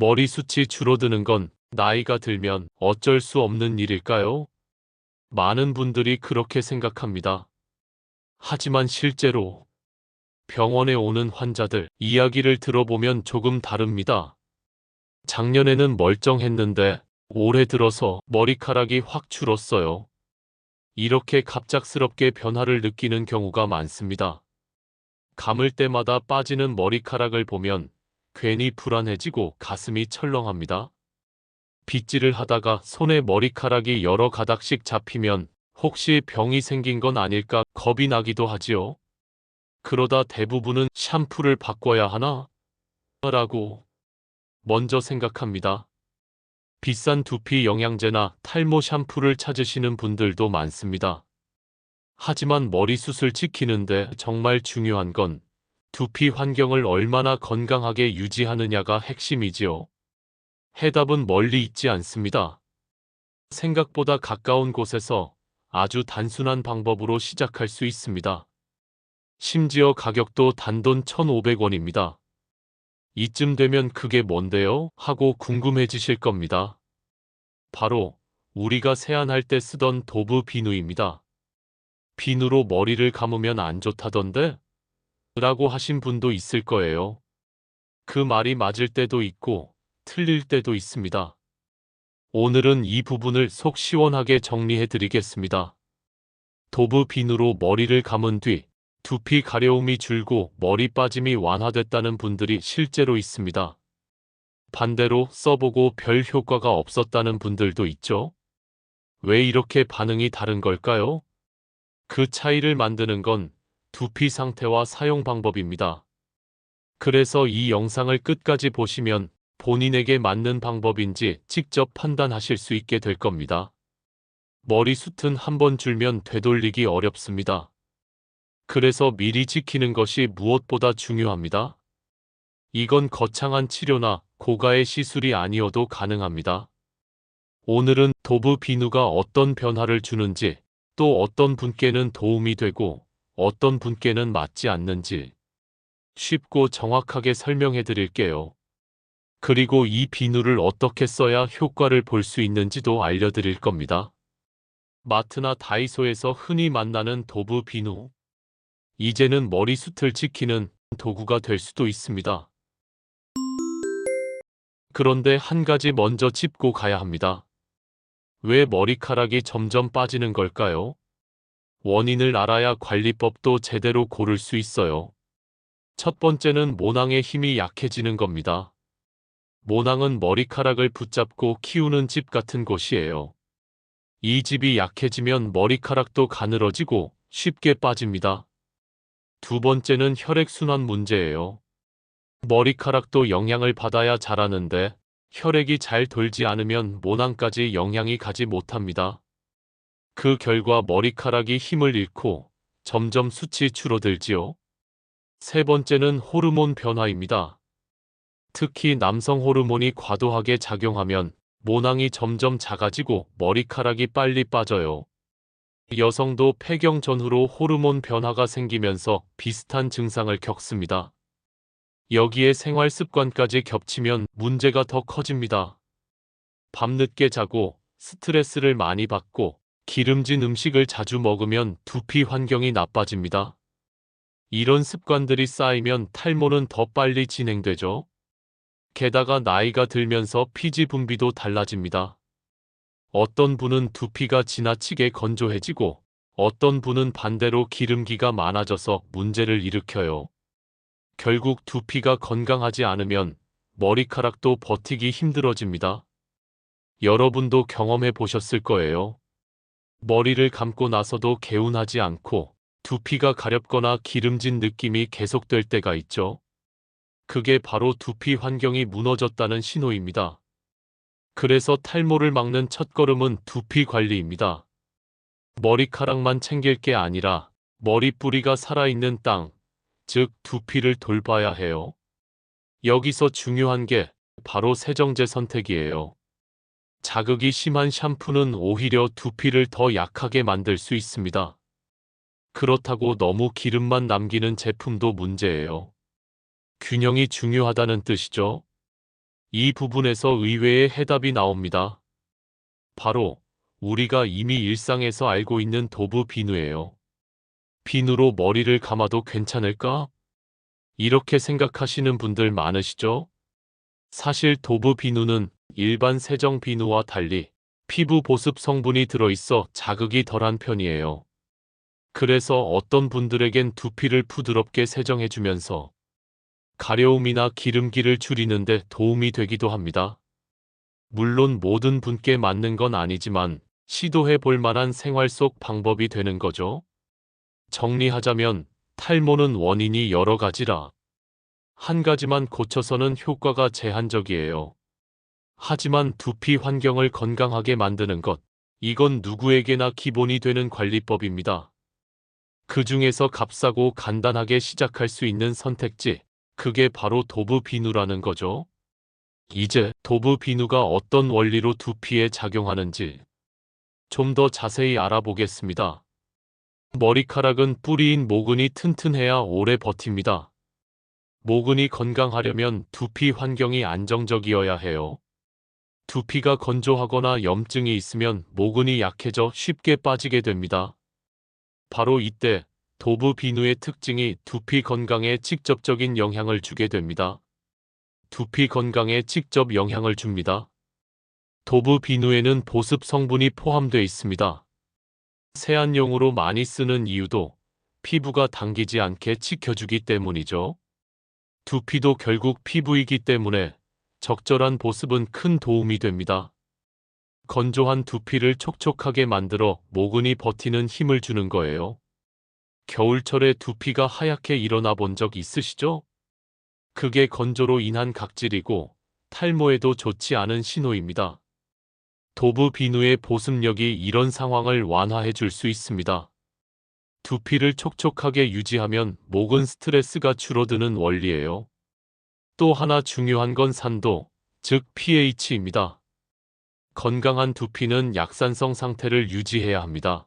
머리숱이 줄어드는 건 나이가 들면 어쩔 수 없는 일일까요? 많은 분들이 그렇게 생각합니다. 하지만 실제로 병원에 오는 환자들 이야기를 들어보면 조금 다릅니다. 작년에는 멀쩡했는데 올해 들어서 머리카락이 확 줄었어요. 이렇게 갑작스럽게 변화를 느끼는 경우가 많습니다. 감을 때마다 빠지는 머리카락을 보면 괜히 불안해지고 가슴이 철렁합니다. 빗질을 하다가 손에 머리카락이 여러 가닥씩 잡히면 혹시 병이 생긴 건 아닐까 겁이 나기도 하지요. 그러다 대부분은 샴푸를 바꿔야 하나? 라고 먼저 생각합니다. 비싼 두피 영양제나 탈모 샴푸를 찾으시는 분들도 많습니다. 하지만 머리숱을 지키는데 정말 중요한 건 두피 환경을 얼마나 건강하게 유지하느냐가 핵심이지요. 해답은 멀리 있지 않습니다. 생각보다 가까운 곳에서 아주 단순한 방법으로 시작할 수 있습니다. 심지어 가격도 단돈 1,500원입니다. 이쯤 되면 그게 뭔데요? 하고 궁금해지실 겁니다. 바로 우리가 세안할 때 쓰던 도브 비누입니다. 비누로 머리를 감으면 안 좋다던데? 라고 하신 분도 있을 거예요. 그 말이 맞을 때도 있고 틀릴 때도 있습니다. 오늘은 이 부분을 속 시원하게 정리해 드리겠습니다. 도브 비누로 머리를 감은 뒤 두피 가려움이 줄고 머리 빠짐이 완화됐다는 분들이 실제로 있습니다. 반대로 써보고 별 효과가 없었다는 분들도 있죠. 왜 이렇게 반응이 다른 걸까요? 그 차이를 만드는 건 두피 상태와 사용 방법입니다. 그래서 이 영상을 끝까지 보시면 본인에게 맞는 방법인지 직접 판단하실 수 있게 될 겁니다. 머리숱은 한번 줄면 되돌리기 어렵습니다. 그래서 미리 지키는 것이 무엇보다 중요합니다. 이건 거창한 치료나 고가의 시술이 아니어도 가능합니다. 오늘은 도브 비누가 어떤 변화를 주는지 또 어떤 분께는 도움이 되고 어떤 분께는 맞지 않는지 쉽고 정확하게 설명해 드릴게요. 그리고 이 비누를 어떻게 써야 효과를 볼 수 있는지도 알려드릴 겁니다. 마트나 다이소에서 흔히 만나는 도브 비누. 이제는 머리숱을 지키는 도구가 될 수도 있습니다. 그런데 한 가지 먼저 짚고 가야 합니다. 왜 머리카락이 점점 빠지는 걸까요? 원인을 알아야 관리법도 제대로 고를 수 있어요. 첫 번째는 모낭의 힘이 약해지는 겁니다. 모낭은 머리카락을 붙잡고 키우는 집 같은 곳이에요. 이 집이 약해지면 머리카락도 가늘어지고 쉽게 빠집니다. 두 번째는 혈액순환 문제예요. 머리카락도 영양을 받아야 자라는데 혈액이 잘 돌지 않으면 모낭까지 영양이 가지 못합니다. 그 결과 머리카락이 힘을 잃고 점점 숱이 줄어들지요. 세 번째는 호르몬 변화입니다. 특히 남성 호르몬이 과도하게 작용하면 모낭이 점점 작아지고 머리카락이 빨리 빠져요. 여성도 폐경 전후로 호르몬 변화가 생기면서 비슷한 증상을 겪습니다. 여기에 생활 습관까지 겹치면 문제가 더 커집니다. 밤늦게 자고 스트레스를 많이 받고 기름진 음식을 자주 먹으면 두피 환경이 나빠집니다. 이런 습관들이 쌓이면 탈모는 더 빨리 진행되죠. 게다가 나이가 들면서 피지 분비도 달라집니다. 어떤 분은 두피가 지나치게 건조해지고 어떤 분은 반대로 기름기가 많아져서 문제를 일으켜요. 결국 두피가 건강하지 않으면 머리카락도 버티기 힘들어집니다. 여러분도 경험해 보셨을 거예요. 머리를 감고 나서도 개운하지 않고 두피가 가렵거나 기름진 느낌이 계속될 때가 있죠. 그게 바로 두피 환경이 무너졌다는 신호입니다. 그래서 탈모를 막는 첫걸음은 두피 관리입니다. 머리카락만 챙길 게 아니라 머리뿌리가 살아있는 땅, 즉 두피를 돌봐야 해요. 여기서 중요한 게 바로 세정제 선택이에요. 자극이 심한 샴푸는 오히려 두피를 더 약하게 만들 수 있습니다. 그렇다고 너무 기름만 남기는 제품도 문제예요. 균형이 중요하다는 뜻이죠. 이 부분에서 의외의 해답이 나옵니다. 바로 우리가 이미 일상에서 알고 있는 도부 비누예요. 비누로 머리를 감아도 괜찮을까? 이렇게 생각하시는 분들 많으시죠? 사실 도부 비누는 일반 세정 비누와 달리 피부 보습 성분이 들어있어 자극이 덜한 편이에요. 그래서 어떤 분들에겐 두피를 부드럽게 세정해주면서 가려움이나 기름기를 줄이는데 도움이 되기도 합니다. 물론 모든 분께 맞는 건 아니지만 시도해 볼 만한 생활 속 방법이 되는 거죠. 정리하자면 탈모는 원인이 여러 가지라 한 가지만 고쳐서는 효과가 제한적이에요. 하지만 두피 환경을 건강하게 만드는 것, 이건 누구에게나 기본이 되는 관리법입니다. 그 중에서 값싸고 간단하게 시작할 수 있는 선택지, 그게 바로 도부 비누라는 거죠. 이제 도부 비누가 어떤 원리로 두피에 작용하는지 좀 더 자세히 알아보겠습니다. 머리카락은 뿌리인 모근이 튼튼해야 오래 버팁니다. 모근이 건강하려면 두피 환경이 안정적이어야 해요. 두피가 건조하거나 염증이 있으면 모근이 약해져 쉽게 빠지게 됩니다. 바로 이때 도부 비누의 특징이 두피 건강에 직접적인 영향을 주게 됩니다. 두피 건강에 직접 영향을 줍니다. 도부 비누에는 보습 성분이 포함되어 있습니다. 세안용으로 많이 쓰는 이유도 피부가 당기지 않게 지켜주기 때문이죠. 두피도 결국 피부이기 때문에 적절한 보습은 큰 도움이 됩니다. 건조한 두피를 촉촉하게 만들어 모근이 버티는 힘을 주는 거예요. 겨울철에 두피가 하얗게 일어나 본 적 있으시죠? 그게 건조로 인한 각질이고 탈모에도 좋지 않은 신호입니다. 도부 비누의 보습력이 이런 상황을 완화해 줄 수 있습니다. 두피를 촉촉하게 유지하면 모근 스트레스가 줄어드는 원리예요. 또 하나 중요한 건 산도, 즉 pH입니다. 건강한 두피는 약산성 상태를 유지해야 합니다.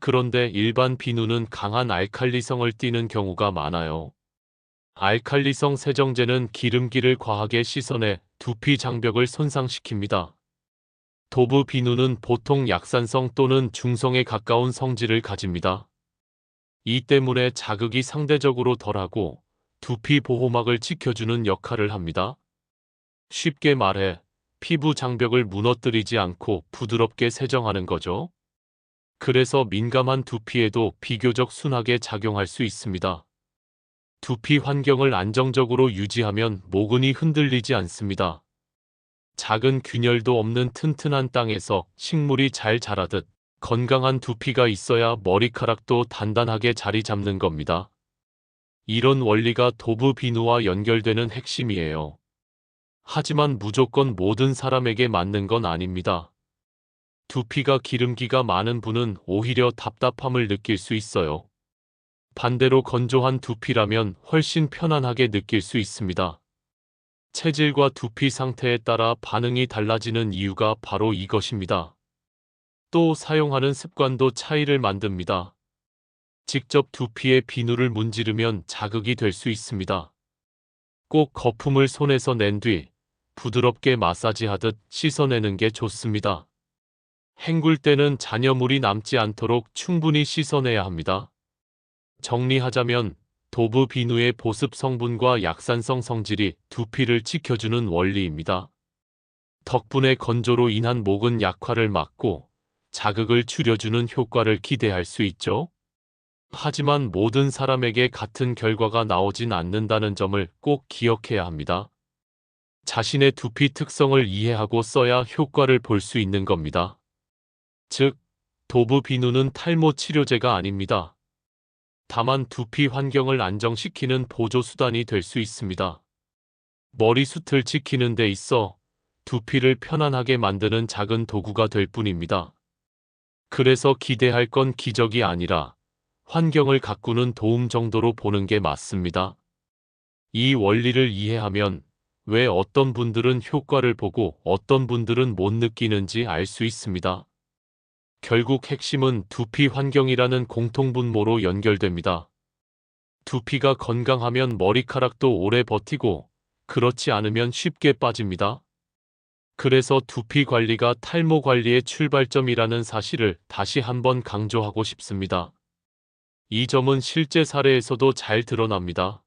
그런데 일반 비누는 강한 알칼리성을 띠는 경우가 많아요. 알칼리성 세정제는 기름기를 과하게 씻어내 두피 장벽을 손상시킵니다. 도부 비누는 보통 약산성 또는 중성에 가까운 성질을 가집니다. 이 때문에 자극이 상대적으로 덜하고 두피 보호막을 지켜주는 역할을 합니다. 쉽게 말해 피부 장벽을 무너뜨리지 않고 부드럽게 세정하는 거죠. 그래서 민감한 두피에도 비교적 순하게 작용할 수 있습니다. 두피 환경을 안정적으로 유지하면 모근이 흔들리지 않습니다. 작은 균열도 없는 튼튼한 땅에서 식물이 잘 자라듯 건강한 두피가 있어야 머리카락도 단단하게 자리 잡는 겁니다. 이런 원리가 도부 비누와 연결되는 핵심이에요. 하지만 무조건 모든 사람에게 맞는 건 아닙니다. 두피가 기름기가 많은 분은 오히려 답답함을 느낄 수 있어요. 반대로 건조한 두피라면 훨씬 편안하게 느낄 수 있습니다. 체질과 두피 상태에 따라 반응이 달라지는 이유가 바로 이것입니다. 또 사용하는 습관도 차이를 만듭니다. 직접 두피에 비누를 문지르면 자극이 될 수 있습니다. 꼭 거품을 손에서 낸 뒤 부드럽게 마사지하듯 씻어내는 게 좋습니다. 헹굴 때는 잔여물이 남지 않도록 충분히 씻어내야 합니다. 정리하자면 도부 비누의 보습 성분과 약산성 성질이 두피를 지켜주는 원리입니다. 덕분에 건조로 인한 모근 약화를 막고 자극을 줄여주는 효과를 기대할 수 있죠. 하지만 모든 사람에게 같은 결과가 나오진 않는다는 점을 꼭 기억해야 합니다. 자신의 두피 특성을 이해하고 써야 효과를 볼 수 있는 겁니다. 즉, 도부 비누는 탈모 치료제가 아닙니다. 다만 두피 환경을 안정시키는 보조수단이 될 수 있습니다. 머리숱을 지키는 데 있어 두피를 편안하게 만드는 작은 도구가 될 뿐입니다. 그래서 기대할 건 기적이 아니라 환경을 가꾸는 도움 정도로 보는 게 맞습니다. 이 원리를 이해하면 왜 어떤 분들은 효과를 보고 어떤 분들은 못 느끼는지 알 수 있습니다. 결국 핵심은 두피 환경이라는 공통분모로 연결됩니다. 두피가 건강하면 머리카락도 오래 버티고 그렇지 않으면 쉽게 빠집니다. 그래서 두피 관리가 탈모 관리의 출발점이라는 사실을 다시 한번 강조하고 싶습니다. 이 점은 실제 사례에서도 잘 드러납니다.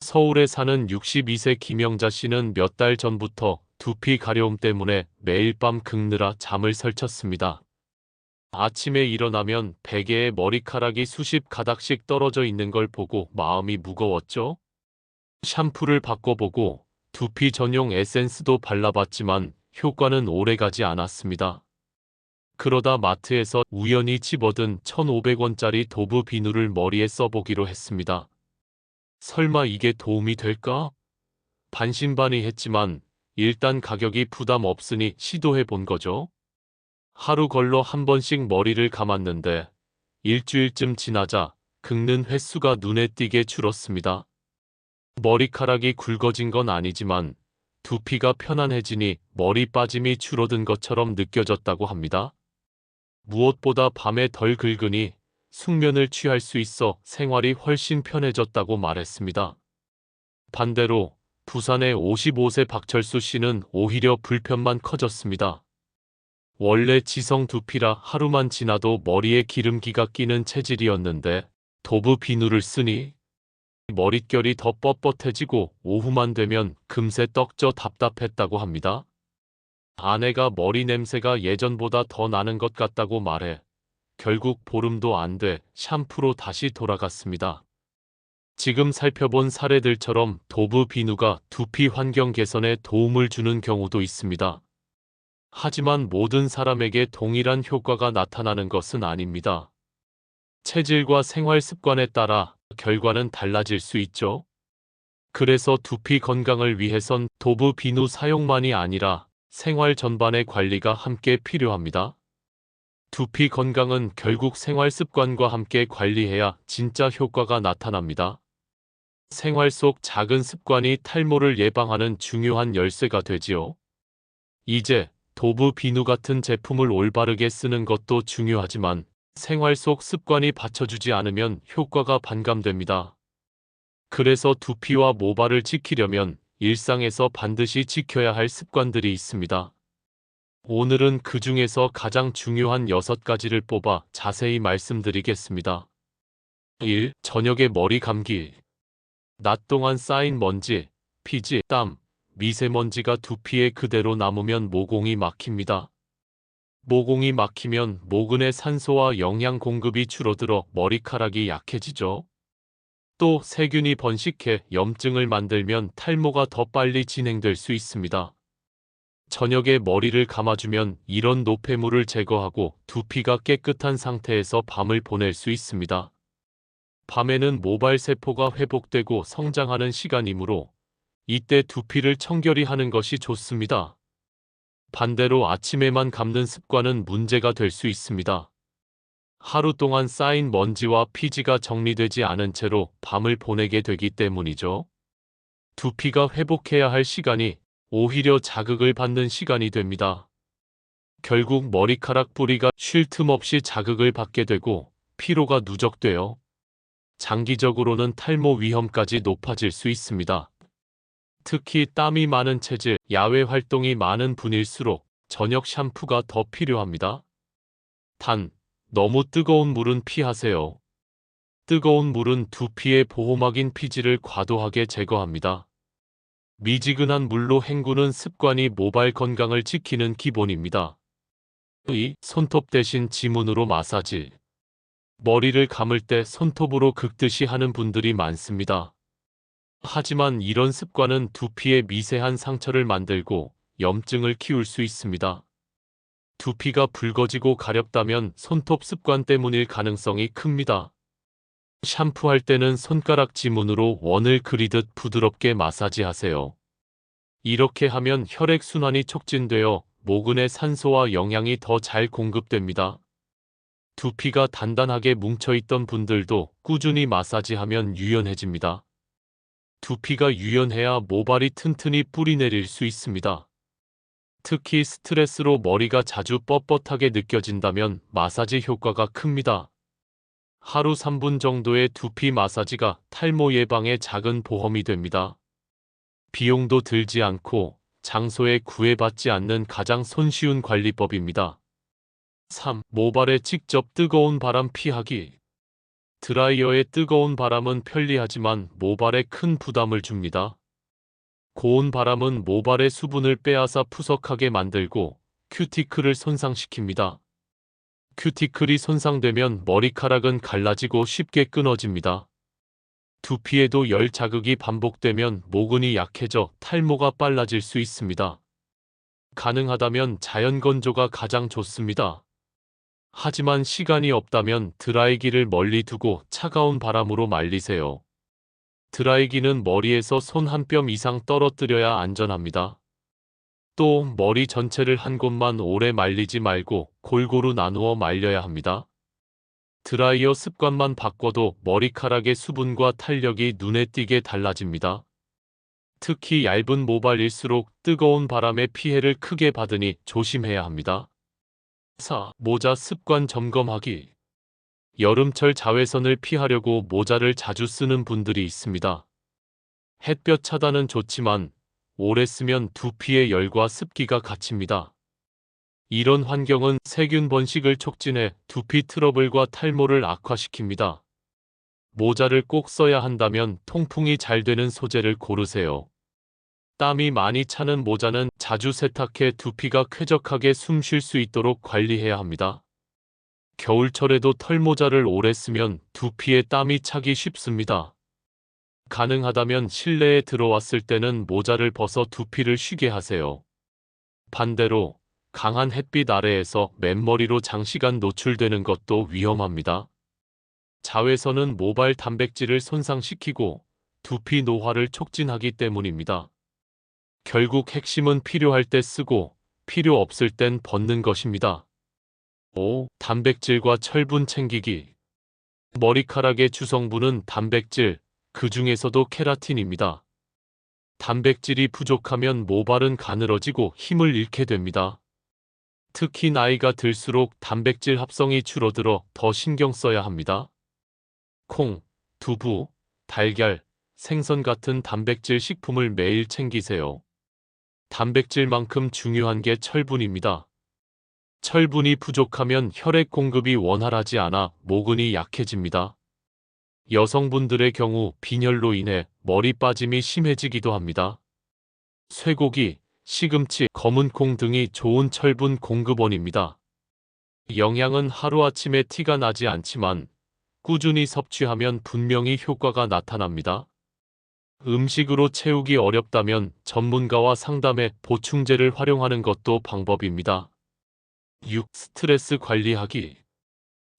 서울에 사는 62세 김영자 씨는 몇 달 전부터 두피 가려움 때문에 매일 밤 긁느라 잠을 설쳤습니다. 아침에 일어나면 베개에 머리카락이 수십 가닥씩 떨어져 있는 걸 보고 마음이 무거웠죠? 샴푸를 바꿔보고 두피 전용 에센스도 발라봤지만 효과는 오래가지 않았습니다. 그러다 마트에서 우연히 집어든 1,500원짜리 도브 비누를 머리에 써보기로 했습니다. 설마 이게 도움이 될까? 반신반의했지만 일단 가격이 부담 없으니 시도해 본 거죠. 하루 걸러 한 번씩 머리를 감았는데 일주일쯤 지나자 긁는 횟수가 눈에 띄게 줄었습니다. 머리카락이 굵어진 건 아니지만 두피가 편안해지니 머리 빠짐이 줄어든 것처럼 느껴졌다고 합니다. 무엇보다 밤에 덜 긁으니 숙면을 취할 수 있어 생활이 훨씬 편해졌다고 말했습니다. 반대로 부산의 55세 박철수 씨는 오히려 불편만 커졌습니다. 원래 지성 두피라 하루만 지나도 머리에 기름기가 끼는 체질이었는데 도브 비누를 쓰니 머릿결이 더 뻣뻣해지고 오후만 되면 금세 떡져 답답했다고 합니다. 아내가 머리 냄새가 예전보다 더 나는 것 같다고 말해 결국 보름도 안 돼 샴푸로 다시 돌아갔습니다. 지금 살펴본 사례들처럼 도브 비누가 두피 환경 개선에 도움을 주는 경우도 있습니다. 하지만 모든 사람에게 동일한 효과가 나타나는 것은 아닙니다. 체질과 생활 습관에 따라 결과는 달라질 수 있죠. 그래서 두피 건강을 위해선 도브 비누 사용만이 아니라 생활 전반의 관리가 함께 필요합니다. 두피 건강은 결국 생활 습관과 함께 관리해야 진짜 효과가 나타납니다. 생활 속 작은 습관이 탈모를 예방하는 중요한 열쇠가 되지요. 이제 도브 비누 같은 제품을 올바르게 쓰는 것도 중요하지만 생활 속 습관이 받쳐주지 않으면 효과가 반감됩니다. 그래서 두피와 모발을 지키려면 일상에서 반드시 지켜야 할 습관들이 있습니다. 오늘은 그 중에서 가장 중요한 6가지를 뽑아 자세히 말씀드리겠습니다. 1. 저녁에 머리 감기. 낮 동안 쌓인 먼지, 피지, 땀, 미세먼지가 두피에 그대로 남으면 모공이 막힙니다. 모공이 막히면 모근의 산소와 영양 공급이 줄어들어 머리카락이 약해지죠. 또 세균이 번식해 염증을 만들면 탈모가 더 빨리 진행될 수 있습니다. 저녁에 머리를 감아주면 이런 노폐물을 제거하고 두피가 깨끗한 상태에서 밤을 보낼 수 있습니다. 밤에는 모발 세포가 회복되고 성장하는 시간이므로 이때 두피를 청결히 하는 것이 좋습니다. 반대로 아침에만 감는 습관은 문제가 될 수 있습니다. 하루 동안 쌓인 먼지와 피지가 정리되지 않은 채로 밤을 보내게 되기 때문이죠. 두피가 회복해야 할 시간이 오히려 자극을 받는 시간이 됩니다. 결국 머리카락 뿌리가 쉴 틈 없이 자극을 받게 되고 피로가 누적되어 장기적으로는 탈모 위험까지 높아질 수 있습니다. 특히 땀이 많은 체질, 야외 활동이 많은 분일수록 저녁 샴푸가 더 필요합니다. 단, 너무 뜨거운 물은 피하세요. 뜨거운 물은 두피의 보호막인 피지를 과도하게 제거합니다. 미지근한 물로 헹구는 습관이 모발 건강을 지키는 기본입니다. 2. 손톱 대신 지문으로 마사지. 머리를 감을 때 손톱으로 긁듯이 하는 분들이 많습니다. 하지만 이런 습관은 두피에 미세한 상처를 만들고 염증을 키울 수 있습니다. 두피가 붉어지고 가렵다면 손톱 습관 때문일 가능성이 큽니다. 샴푸할 때는 손가락 지문으로 원을 그리듯 부드럽게 마사지하세요. 이렇게 하면 혈액순환이 촉진되어 모근의 산소와 영양이 더 잘 공급됩니다. 두피가 단단하게 뭉쳐있던 분들도 꾸준히 마사지하면 유연해집니다. 두피가 유연해야 모발이 튼튼히 뿌리내릴 수 있습니다. 특히 스트레스로 머리가 자주 뻣뻣하게 느껴진다면 마사지 효과가 큽니다. 하루 3분 정도의 두피 마사지가 탈모 예방에 작은 보험이 됩니다. 비용도 들지 않고 장소에 구애받지 않는 가장 손쉬운 관리법입니다. 3. 모발에 직접 뜨거운 바람 피하기. 드라이어의 뜨거운 바람은 편리하지만 모발에 큰 부담을 줍니다. 고온 바람은 모발의 수분을 빼앗아 푸석하게 만들고 큐티클을 손상시킵니다. 큐티클이 손상되면 머리카락은 갈라지고 쉽게 끊어집니다. 두피에도 열 자극이 반복되면 모근이 약해져 탈모가 빨라질 수 있습니다. 가능하다면 자연 건조가 가장 좋습니다. 하지만 시간이 없다면 드라이기를 멀리 두고 차가운 바람으로 말리세요. 드라이기는 머리에서 손 한 뼘 이상 떨어뜨려야 안전합니다. 또 머리 전체를 한 곳만 오래 말리지 말고 골고루 나누어 말려야 합니다. 드라이어 습관만 바꿔도 머리카락의 수분과 탄력이 눈에 띄게 달라집니다. 특히 얇은 모발일수록 뜨거운 바람의 피해를 크게 받으니 조심해야 합니다. 4. 모자 습관 점검하기. 여름철 자외선을 피하려고 모자를 자주 쓰는 분들이 있습니다. 햇볕 차단은 좋지만 오래 쓰면 두피의 열과 습기가 갇힙니다. 이런 환경은 세균 번식을 촉진해 두피 트러블과 탈모를 악화시킵니다. 모자를 꼭 써야 한다면 통풍이 잘 되는 소재를 고르세요. 땀이 많이 차는 모자는 자주 세탁해 두피가 쾌적하게 숨 쉴 수 있도록 관리해야 합니다. 겨울철에도 털모자를 오래 쓰면 두피에 땀이 차기 쉽습니다. 가능하다면 실내에 들어왔을 때는 모자를 벗어 두피를 쉬게 하세요. 반대로 강한 햇빛 아래에서 맨머리로 장시간 노출되는 것도 위험합니다. 자외선은 모발 단백질을 손상시키고 두피 노화를 촉진하기 때문입니다. 결국 핵심은 필요할 때 쓰고 필요 없을 땐 벗는 것입니다. 5. 단백질과 철분 챙기기. 머리카락의 주성분은 단백질, 그 중에서도 케라틴입니다. 단백질이 부족하면 모발은 가늘어지고 힘을 잃게 됩니다. 특히 나이가 들수록 단백질 합성이 줄어들어 더 신경 써야 합니다. 콩, 두부, 달걀, 생선 같은 단백질 식품을 매일 챙기세요. 단백질만큼 중요한 게 철분입니다. 철분이 부족하면 혈액 공급이 원활하지 않아 모근이 약해집니다. 여성분들의 경우 빈혈로 인해 머리 빠짐이 심해지기도 합니다. 쇠고기, 시금치, 검은콩 등이 좋은 철분 공급원입니다. 영양은 하루아침에 티가 나지 않지만 꾸준히 섭취하면 분명히 효과가 나타납니다. 음식으로 채우기 어렵다면 전문가와 상담해 보충제를 활용하는 것도 방법입니다. 6. 스트레스 관리하기.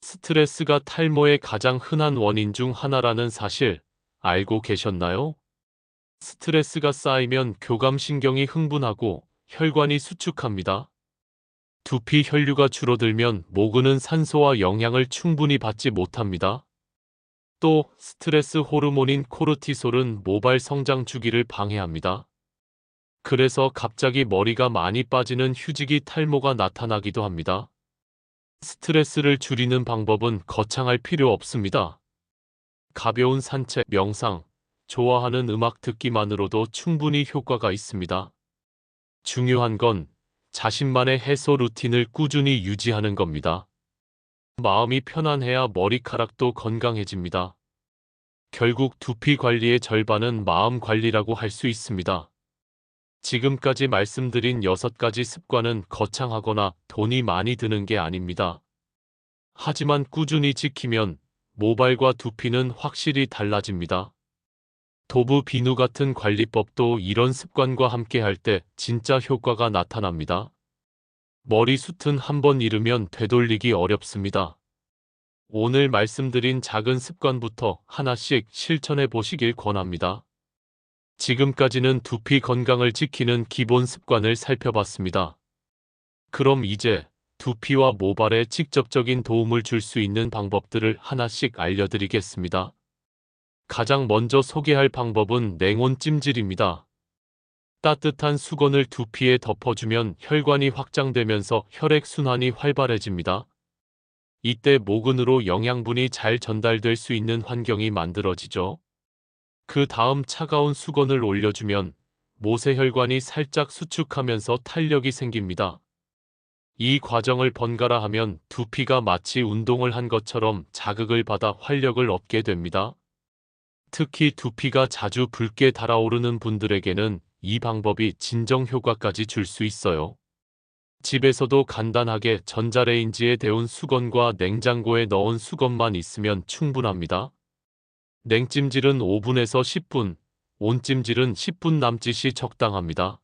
스트레스가 탈모의 가장 흔한 원인 중 하나라는 사실 알고 계셨나요? 스트레스가 쌓이면 교감신경이 흥분하고 혈관이 수축합니다. 두피 혈류가 줄어들면 모근은 산소와 영양을 충분히 받지 못합니다. 또 스트레스 호르몬인 코르티솔은 모발 성장 주기를 방해합니다. 그래서 갑자기 머리가 많이 빠지는 휴지기 탈모가 나타나기도 합니다. 스트레스를 줄이는 방법은 거창할 필요 없습니다. 가벼운 산책, 명상, 좋아하는 음악 듣기만으로도 충분히 효과가 있습니다. 중요한 건 자신만의 해소 루틴을 꾸준히 유지하는 겁니다. 마음이 편안해야 머리카락도 건강해집니다. 결국 두피 관리의 절반은 마음 관리라고 할 수 있습니다. 지금까지 말씀드린 6가지 습관은 거창하거나 돈이 많이 드는 게 아닙니다. 하지만 꾸준히 지키면 모발과 두피는 확실히 달라집니다. 도부 비누 같은 관리법도 이런 습관과 함께 할 때 진짜 효과가 나타납니다. 머리숱은 한번 잃으면 되돌리기 어렵습니다. 오늘 말씀드린 작은 습관부터 하나씩 실천해 보시길 권합니다. 지금까지는 두피 건강을 지키는 기본 습관을 살펴봤습니다. 그럼 이제 두피와 모발에 직접적인 도움을 줄 수 있는 방법들을 하나씩 알려드리겠습니다. 가장 먼저 소개할 방법은 냉온 찜질입니다. 따뜻한 수건을 두피에 덮어주면 혈관이 확장되면서 혈액순환이 활발해집니다. 이때 모근으로 영양분이 잘 전달될 수 있는 환경이 만들어지죠. 그 다음 차가운 수건을 올려주면 모세혈관이 살짝 수축하면서 탄력이 생깁니다. 이 과정을 번갈아 하면 두피가 마치 운동을 한 것처럼 자극을 받아 활력을 얻게 됩니다. 특히 두피가 자주 붉게 달아오르는 분들에게는 이 방법이 진정 효과까지 줄 수 있어요. 집에서도 간단하게 전자레인지에 데운 수건과 냉장고에 넣은 수건만 있으면 충분합니다. 냉찜질은 5분에서 10분, 온찜질은 10분 남짓이 적당합니다.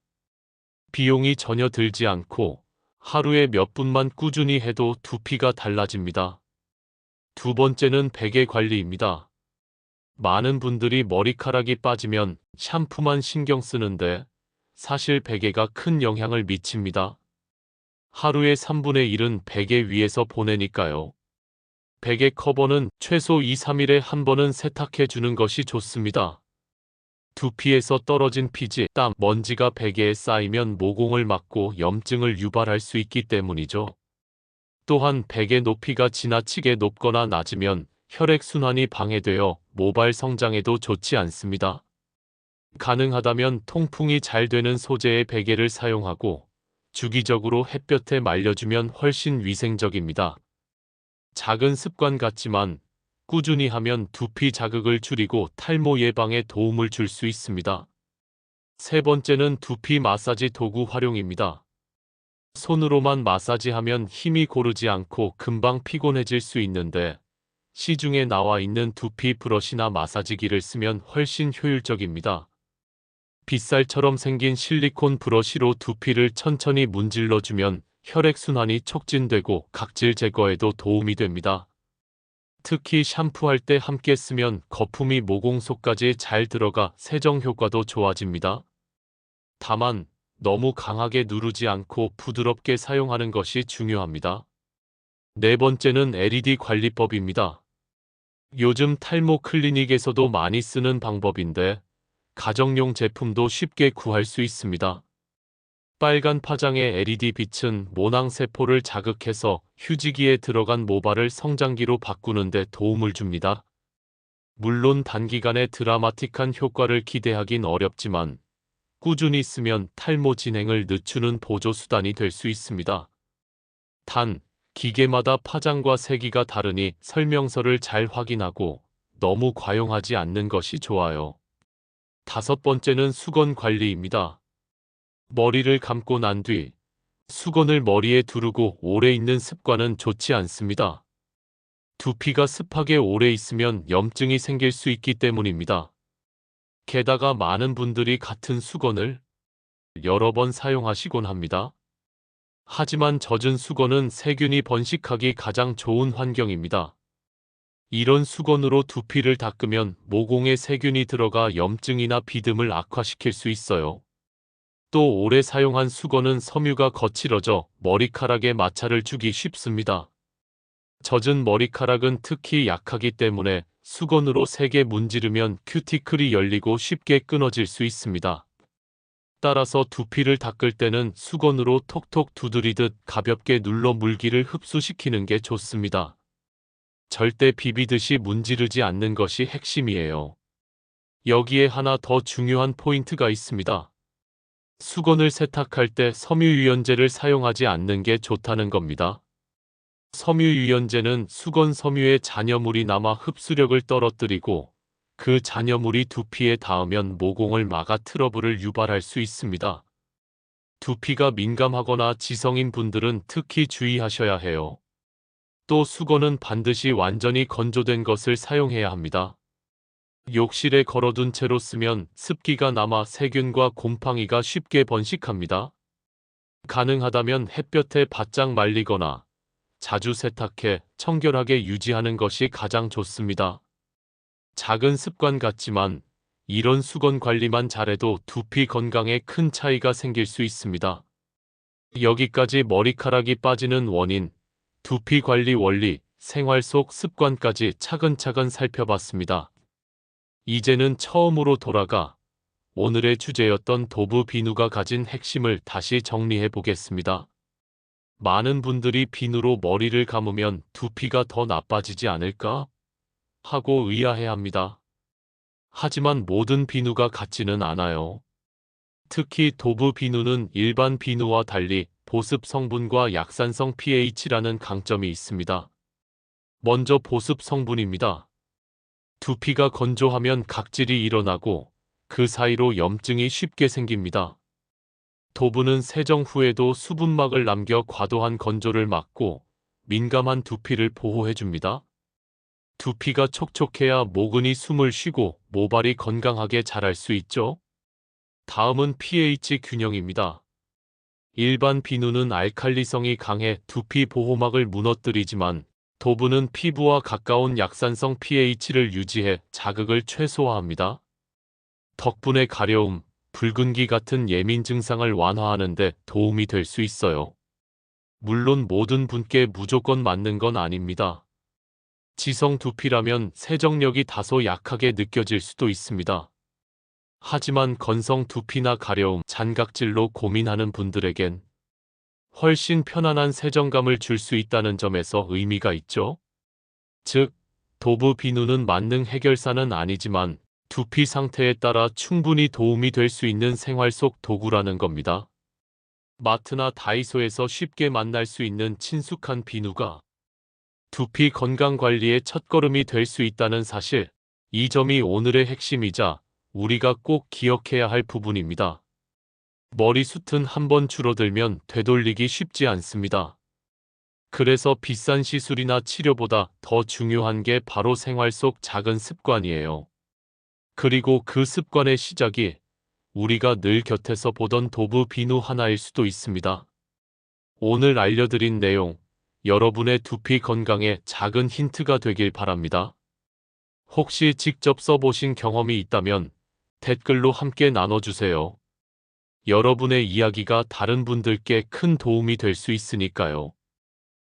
비용이 전혀 들지 않고 하루에 몇 분만 꾸준히 해도 두피가 달라집니다. 두 번째는 베개 관리입니다. 많은 분들이 머리카락이 빠지면 샴푸만 신경 쓰는데 사실 베개가 큰 영향을 미칩니다. 하루의 3분의 1은 베개 위에서 보내니까요. 베개 커버는 최소 2, 3일에 한 번은 세탁해 주는 것이 좋습니다. 두피에서 떨어진 피지, 땀, 먼지가 베개에 쌓이면 모공을 막고 염증을 유발할 수 있기 때문이죠. 또한 베개 높이가 지나치게 높거나 낮으면 혈액순환이 방해되어 모발 성장에도 좋지 않습니다. 가능하다면 통풍이 잘 되는 소재의 베개를 사용하고 주기적으로 햇볕에 말려주면 훨씬 위생적입니다. 작은 습관 같지만 꾸준히 하면 두피 자극을 줄이고 탈모 예방에 도움을 줄 수 있습니다. 세 번째는 두피 마사지 도구 활용입니다. 손으로만 마사지하면 힘이 고르지 않고 금방 피곤해질 수 있는데 시중에 나와 있는 두피 브러시나 마사지기를 쓰면 훨씬 효율적입니다. 빗살처럼 생긴 실리콘 브러시로 두피를 천천히 문질러주면 혈액순환이 촉진되고 각질 제거에도 도움이 됩니다. 특히 샴푸할 때 함께 쓰면 거품이 모공 속까지 잘 들어가 세정 효과도 좋아집니다. 다만 너무 강하게 누르지 않고 부드럽게 사용하는 것이 중요합니다. 네 번째는 LED 관리법입니다. 요즘 탈모 클리닉에서도 많이 쓰는 방법인데 가정용 제품도 쉽게 구할 수 있습니다. 빨간 파장의 LED 빛은 모낭 세포를 자극해서 휴지기에 들어간 모발을 성장기로 바꾸는 데 도움을 줍니다. 물론 단기간에 드라마틱한 효과를 기대하긴 어렵지만 꾸준히 쓰면 탈모 진행을 늦추는 보조 수단이 될 수 있습니다. 단, 기계마다 파장과 세기가 다르니 설명서를 잘 확인하고 너무 과용하지 않는 것이 좋아요. 다섯 번째는 수건 관리입니다. 머리를 감고 난 뒤 수건을 머리에 두르고 오래 있는 습관은 좋지 않습니다. 두피가 습하게 오래 있으면 염증이 생길 수 있기 때문입니다. 게다가 많은 분들이 같은 수건을 여러 번 사용하시곤 합니다. 하지만 젖은 수건은 세균이 번식하기 가장 좋은 환경입니다. 이런 수건으로 두피를 닦으면 모공에 세균이 들어가 염증이나 비듬을 악화시킬 수 있어요. 또 오래 사용한 수건은 섬유가 거칠어져 머리카락에 마찰을 주기 쉽습니다. 젖은 머리카락은 특히 약하기 때문에 수건으로 세게 문지르면 큐티클이 열리고 쉽게 끊어질 수 있습니다. 따라서 두피를 닦을 때는 수건으로 톡톡 두드리듯 가볍게 눌러 물기를 흡수시키는 게 좋습니다. 절대 비비듯이 문지르지 않는 것이 핵심이에요. 여기에 하나 더 중요한 포인트가 있습니다. 수건을 세탁할 때 섬유유연제를 사용하지 않는 게 좋다는 겁니다. 섬유유연제는 수건 섬유에 잔여물이 남아 흡수력을 떨어뜨리고 그 잔여물이 두피에 닿으면 모공을 막아 트러블을 유발할 수 있습니다. 두피가 민감하거나 지성인 분들은 특히 주의하셔야 해요. 또 수건은 반드시 완전히 건조된 것을 사용해야 합니다. 욕실에 걸어둔 채로 쓰면 습기가 남아 세균과 곰팡이가 쉽게 번식합니다. 가능하다면 햇볕에 바짝 말리거나 자주 세탁해 청결하게 유지하는 것이 가장 좋습니다. 작은 습관 같지만 이런 수건 관리만 잘해도 두피 건강에 큰 차이가 생길 수 있습니다. 여기까지 머리카락이 빠지는 원인, 두피 관리 원리, 생활 속 습관까지 차근차근 살펴봤습니다. 이제는 처음으로 돌아가 오늘의 주제였던 도부 비누가 가진 핵심을 다시 정리해 보겠습니다. 많은 분들이 비누로 머리를 감으면 두피가 더 나빠지지 않을까? 하고 의아해 합니다. 하지만 모든 비누가 같지는 않아요. 특히 도부 비누는 일반 비누와 달리 보습 성분과 약산성 pH라는 강점이 있습니다. 먼저 보습 성분입니다. 두피가 건조하면 각질이 일어나고 그 사이로 염증이 쉽게 생깁니다. 도부는 세정 후에도 수분막을 남겨 과도한 건조를 막고 민감한 두피를 보호해줍니다. 두피가 촉촉해야 모근이 숨을 쉬고 모발이 건강하게 자랄 수 있죠. 다음은 pH 균형입니다. 일반 비누는 알칼리성이 강해 두피 보호막을 무너뜨리지만 도부는 피부와 가까운 약산성 pH를 유지해 자극을 최소화합니다. 덕분에 가려움, 붉은기 같은 예민 증상을 완화하는 데 도움이 될 수 있어요. 물론 모든 분께 무조건 맞는 건 아닙니다. 지성 두피라면 세정력이 다소 약하게 느껴질 수도 있습니다. 하지만 건성 두피나 가려움, 잔각질로 고민하는 분들에겐 훨씬 편안한 세정감을 줄 수 있다는 점에서 의미가 있죠. 즉, 도부 비누는 만능 해결사는 아니지만 두피 상태에 따라 충분히 도움이 될 수 있는 생활 속 도구라는 겁니다. 마트나 다이소에서 쉽게 만날 수 있는 친숙한 비누가 두피 건강 관리의 첫걸음이 될 수 있다는 사실, 이 점이 오늘의 핵심이자 우리가 꼭 기억해야 할 부분입니다. 머리숱은 한번 줄어들면 되돌리기 쉽지 않습니다. 그래서 비싼 시술이나 치료보다 더 중요한 게 바로 생활 속 작은 습관이에요. 그리고 그 습관의 시작이 우리가 늘 곁에서 보던 도부 비누 하나일 수도 있습니다. 오늘 알려드린 내용, 여러분의 두피 건강에 작은 힌트가 되길 바랍니다. 혹시 직접 써보신 경험이 있다면 댓글로 함께 나눠주세요. 여러분의 이야기가 다른 분들께 큰 도움이 될 수 있으니까요.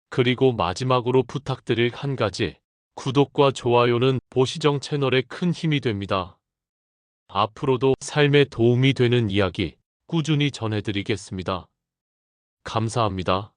그리고 마지막으로 부탁드릴 한 가지. 구독과 좋아요는 보시정 채널에 큰 힘이 됩니다. 앞으로도 삶에 도움이 되는 이야기 꾸준히 전해드리겠습니다. 감사합니다.